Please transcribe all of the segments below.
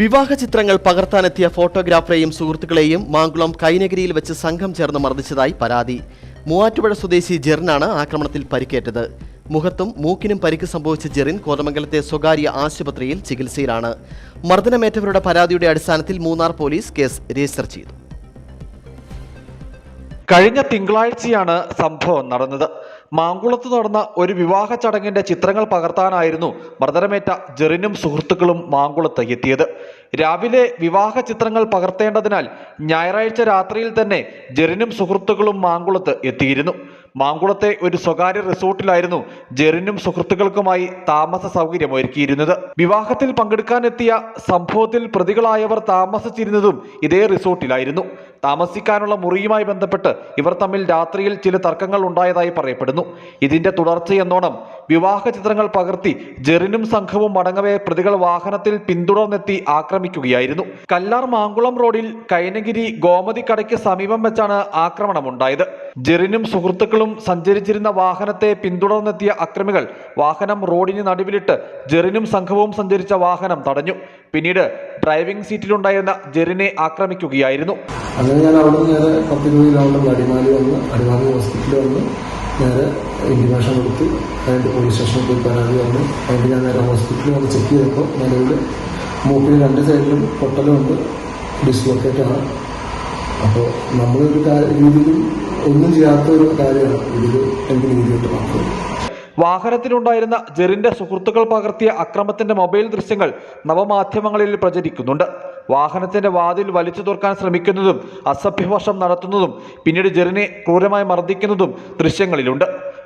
വിവാഹ ചിത്രങ്ങൾ പകർത്താനെത്തിയ ഫോട്ടോഗ്രാഫറെയും സുഹൃത്തുക്കളെയും മാങ്കുളം കൈനഗിരിയിൽ വെച്ച് സംഘം ചേർന്ന് മർദ്ദിച്ചതായി പരാതി. മൂവാറ്റുപുഴ സ്വദേശി ജെറിനാണ് ആക്രമണത്തിൽ പരിക്കേറ്റത്. മുഖത്തും മൂക്കിനും പരിക്ക് സംഭവിച്ച ജെറിൻ കോതമംഗലത്തെ സ്വകാര്യ ആശുപത്രിയിൽ ചികിത്സയിലാണ്. മർദ്ദനമേറ്റവരുടെ പരാതിയുടെ അടിസ്ഥാനത്തിൽ മൂന്നാർ പോലീസ് കേസ് രജിസ്റ്റർ ചെയ്തു. കഴിഞ്ഞ തിങ്കളാഴ്ചയാണ് സംഭവം നടന്നത്. മാങ്കുളത്ത് നടന്ന ഒരു വിവാഹ ചടങ്ങിന്റെ ചിത്രങ്ങൾ പകർത്താനായിരുന്നു മർദ്ദനമേറ്റ ജെറിനും സുഹൃത്തുക്കളും മാങ്കുളത്ത് എത്തിയത്. രാവിലെ വിവാഹ ചിത്രങ്ങൾ പകർത്തേണ്ടതിനാൽ ഞായറാഴ്ച രാത്രിയിൽ തന്നെ ജെറിനും സുഹൃത്തുക്കളും മാങ്കുളത്ത് എത്തിയിരുന്നു. മാങ്കുളത്തെ ഒരു സ്വകാര്യ റിസോർട്ടിലായിരുന്നു ജെറിനും സുഹൃത്തുക്കൾക്കുമായി താമസ സൗകര്യം ഒരുക്കിയിരുന്നത് വിവാഹത്തിൽ പങ്കെടുക്കാനെത്തിയ സംഭവത്തിൽ പ്രതികളായവർ താമസിച്ചിരുന്നതും ഇതേ റിസോർട്ടിലായിരുന്നു. താമസിക്കാനുള്ള മുറിയുമായി ബന്ധപ്പെട്ട് ഇവർ തമ്മിൽ രാത്രിയിൽ ചില തർക്കങ്ങൾ ഉണ്ടായതായി പറയപ്പെടുന്നു. ഇതിന്റെ തുടർച്ചയെന്നോണം വിവാഹ ചിത്രങ്ങൾ പകർത്തി ജെറിനും സംഘവും മടങ്ങവേ പ്രതികൾ വാഹനത്തിൽ പിന്തുടർന്നെത്തി ആക്രമിക്കുകയായിരുന്നു. കല്ലാർ മാങ്കുളം റോഡിൽ കൈനഗിരി ഗോമതി കടയ്ക്ക് സമീപം വെച്ചാണ് ആക്രമണമുണ്ടായത്. ജെറിനും സുഹൃത്തുക്കളും സഞ്ചരിച്ചിരുന്ന വാഹനത്തെ പിന്തുടർന്നെത്തിയ അക്രമികൾ വാഹനം റോഡിന് നടുവിലിട്ട് ജെറിനും സംഘവും സഞ്ചരിച്ച വാഹനം തടഞ്ഞു. പിന്നീട് ഡ്രൈവിംഗ് സീറ്റിലുണ്ടായിരുന്ന ജെറിനെ ആക്രമിക്കുകയായിരുന്നു. അങ്ങനെ ഞാൻ അവിടെ നിന്ന് കിലോമീറ്റർ അടിമാലി വന്ന് അടിമാലി ഹോസ്പിറ്റലിൽ വന്ന് നേരെ ഇന്റിമേഷൻ കൊടുത്ത് അതിന്റെ പോലീസ് സ്റ്റേഷനിൽ പോയി പരാതി പറഞ്ഞു അതിന്റെ ഞാൻ നേരെ ഹോസ്പിറ്റലിൽ വന്ന് ചെക്ക് ചെയ്തപ്പോൾ നിലവിൽ മൂക്കിന് രണ്ട് സൈഡിലും പൊട്ടലുണ്ട് ഡിസ്ലൊക്കേറ്റ് ആണ്. അപ്പോൾ നമ്മളൊരു രീതിയിൽ ഒന്നും ചെയ്യാത്ത ഒരു കാര്യമാണ്. ഇതിൽ എനിക്ക് നീതി കിട്ടും വാഹനത്തിലുണ്ടായിരുന്ന ജെറിന്റെ സുഹൃത്തുക്കൾ പകർത്തിയ അക്രമത്തിന്റെ മൊബൈൽ ദൃശ്യങ്ങൾ നവമാധ്യമങ്ങളിൽ പ്രചരിക്കുന്നുണ്ട്. വാഹനത്തിന്റെ വാതിൽ വലിച്ചു തുറക്കാൻ ശ്രമിക്കുന്നതും അസഭ്യവർഷം നടത്തുന്നതും പിന്നീട് ജെറിനെ ക്രൂരമായി മർദ്ദിക്കുന്നതും ദൃശ്യങ്ങളിലുണ്ട്.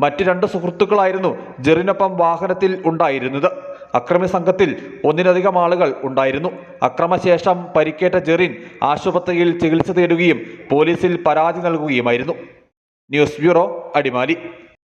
മറ്റ് രണ്ട് സുഹൃത്തുക്കളായിരുന്നു ജെറിനൊപ്പം വാഹനത്തിൽ ഉണ്ടായിരുന്നത്. അക്രമി സംഘത്തിൽ ഒന്നിലധികം ആളുകൾ ഉണ്ടായിരുന്നു. അക്രമശേഷം പരിക്കേറ്റ ജെറിൻ ആശുപത്രിയിൽ ചികിത്സ തേടുകയും പോലീസിൽ പരാതി നൽകുകയുമായിരുന്നു. News bureau Adimali.